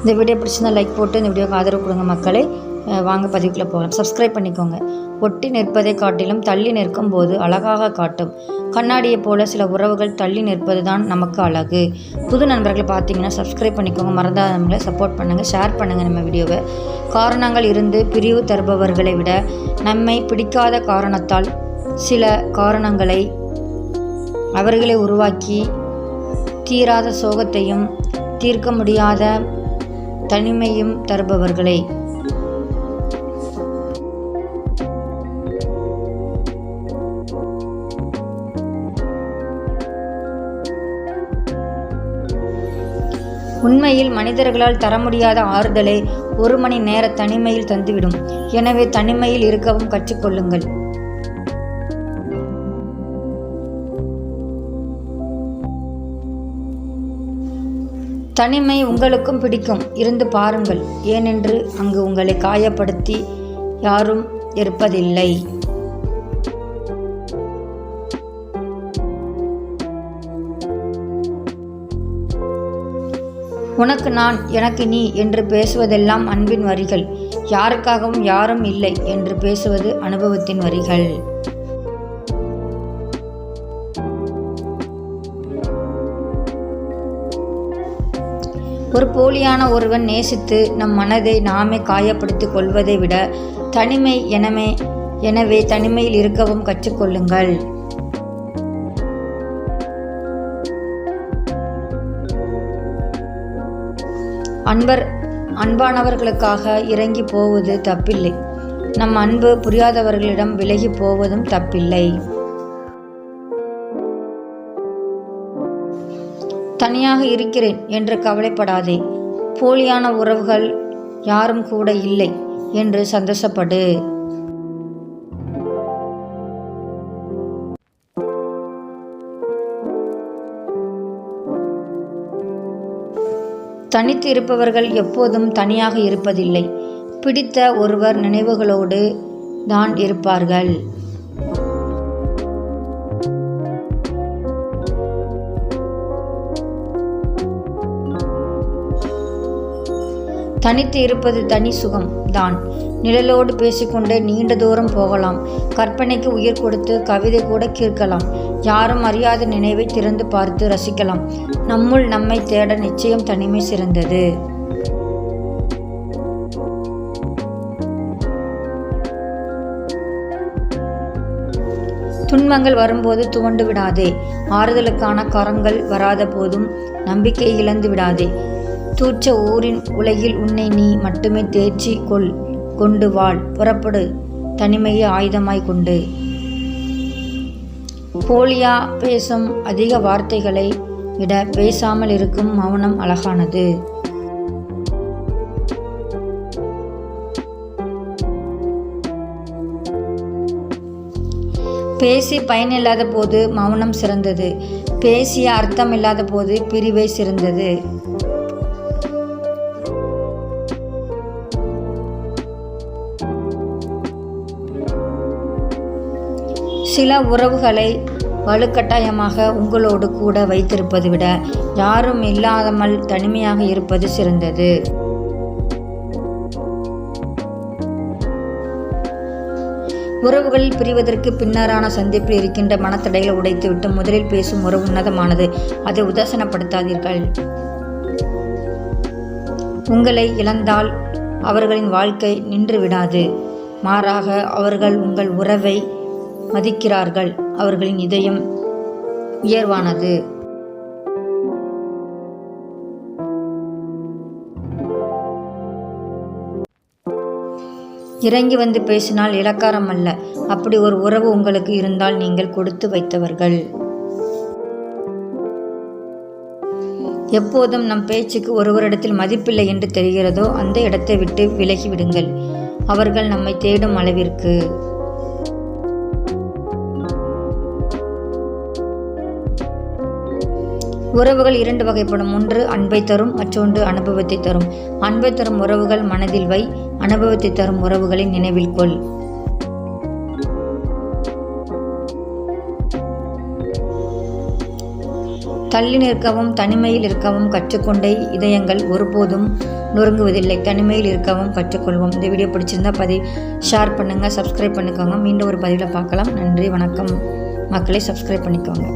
இந்த வீடியோ பிடிச்சிருந்தா லைக் போட்டு இந்த வீடியோக்கு ஆதரவு கொடுங்க மக்களே. வாங்க பதிவுக்குள்ளே போகலாம். சப்ஸ்கிரைப் பண்ணிக்கோங்க. ஒட்டி நிற்பதை காட்டிலும் தள்ளி நிற்கும் போது அழகாக காட்டும். கண்ணாடியைப் போல சில உறவுகள் தள்ளி நிற்பது தான் நமக்கு அழகு. புது நண்பர்களை பார்த்தீங்கன்னா சப்ஸ்கிரைப் பண்ணிக்கோங்க. மறந்தாத நம்மளை சப்போர்ட் பண்ணுங்கள் ஷேர் பண்ணுங்கள் நம்ம வீடியோவை காரணங்கள் இருந்து பிரிவு தருபவர்களை விட நம்மை பிடிக்காத காரணத்தால் சில காரணங்களை அவர்களை உருவாக்கி தீராத சோகத்தையும் தீர்க்க முடியாத தனிமையும் தருபவர்களே. உண்மையில் மனிதர்களால் தர முடியாத ஆறுதலை ஒரு மணி நேர தனிமையில் தந்துவிடும். எனவே தனிமையில் இருக்கவும் கற்றுக்கொள்ளுங்கள். தனிமை உங்களுக்கும் பிடிக்கும். இருந்து பாருங்கள். ஏனென்று அங்கு உங்களை காயப்படுத்தி யாரும் இருப்பதில்லை. உனக்கு நான் எனக்கு நீ என்று பேசுவதெல்லாம் அன்பின் வரிகள். யாருக்காகவும் யாரும் இல்லை என்று பேசுவது அனுபவத்தின் வரிகள். ஒரு போலியான ஒருவன் நேசித்து நம் மனதை நாமே காயப்படுத்திக் கொள்வதை விட தனிமை எனமே எனவே தனிமையில் இருக்கவும் கற்றுக்கொள்ளுங்கள். அன்பர் அன்பானவர்களுக்காக இறங்கி போவது தப்பில்லை. நம் அன்பு புரியாதவர்களிடம் விலகி போவதும் தப்பில்லை. தனியாக இருக்கிறேன் என்று கவலைப்படாதே. போலியான உறவுகள் யாரும் கூட இல்லை என்று சந்தோஷப்படு. தனித்து இருப்பவர்கள் எப்போதும் தனியாக இருப்பதில்லை. பிடித்த ஒருவர் நினைவுகளோடு தான் இருப்பார்கள். தனித்து இருப்பது தனி சுகம் தான். நிழலோடு பேசிக்கொண்டே நீண்ட தூரம் போகலாம். கற்பனைக்கு உயிர் கொடுத்து கவிதை கூட கேட்கலாம். யாரும் அறியாத நினைவை திறந்து பார்த்து ரசிக்கலாம். நம்முள் நம்மை தேட நிச்சயம் தனிமை சிறந்தது. துன்பங்கள் வரும்போது துவண்டு விடாதே. ஆறுதலுக்கான கரங்கள் வராத போதும் நம்பிக்கை இழந்து விடாதே. தூச்ச ஊரின் உலகில் உன்னை நீ மட்டுமே தேர்ச்சி கொள் கொண்டு வாழ் புறப்படு தனிமையை ஆயுதமாய் கொண்டு. போலியா பேசும் அதிக வார்த்தைகளை விட பேசாமல் இருக்கும் மௌனம் அழகானது. பேசி பயனில்லாத போது மௌனம் சிறந்தது. பேசிய அர்த்தம் இல்லாத போது பிரிவே சிறந்தது. சில உறவுகளை வலுக்கட்டாயமாக உங்களோடு கூட வைத்திருப்பது விட யாரும் இல்லாமல் தனிமையாக இருப்பது சிறந்தது. உறவுகளில் பிரிவதற்கு பின்னரான சந்திப்பில் இருக்கின்ற மனத்தடைகளை உடைத்துவிட்டு முதலில் பேசும் உறவு உன்னதமானது. அதை உதாசனப்படுத்தாதீர்கள். உங்களை இழந்தால் அவர்களின் வாழ்க்கை நின்று விடாது. மாறாக அவர்கள் உங்கள் உறவை மதிக்கிறார்கள். அவர்களின் இதயம் உயர்வானது. இறங்கி வந்து பேசினால் இலக்காரம் அல்ல. அப்படி ஒரு உறவு உங்களுக்கு இருந்தால் நீங்கள் கொடுத்து வைத்தவர்கள். எப்போதும் நம் பேச்சுக்கு ஒருவரிடத்தில் மதிப்பில்லை என்று தெரிகிறதோ அந்த இடத்தை விட்டு விலகி விடுங்கள். அவர்கள் நம்மை தேடும் அளவிற்கு. உறவுகள் இரண்டு வகைப்படும். ஒன்று அன்பை தரும் மற்றொன்று அனுபவத்தை தரும். அன்பை தரும் உறவுகள் மனதில் வை அனுபவத்தை தரும் உறவுகளை நினைவில் கொள். தள்ளி நிற்கவும் தனிமையில் இருக்கவும் கற்றுக்கொண்டே இதயங்கள் ஒருபோதும் நொறுங்குவதில்லை. தனிமையில் இருக்கவும் கற்றுக்கொள்வோம். இந்த வீடியோ பிடிச்சிருந்தா பதிவு ஷேர் பண்ணுங்கள் சப்ஸ்கிரைப் பண்ணிக்கோங்க. மீண்டும் ஒரு பதிவில் பார்க்கலாம். நன்றி வணக்கம். மக்களை சப்ஸ்கிரைப் பண்ணிக்கோங்க.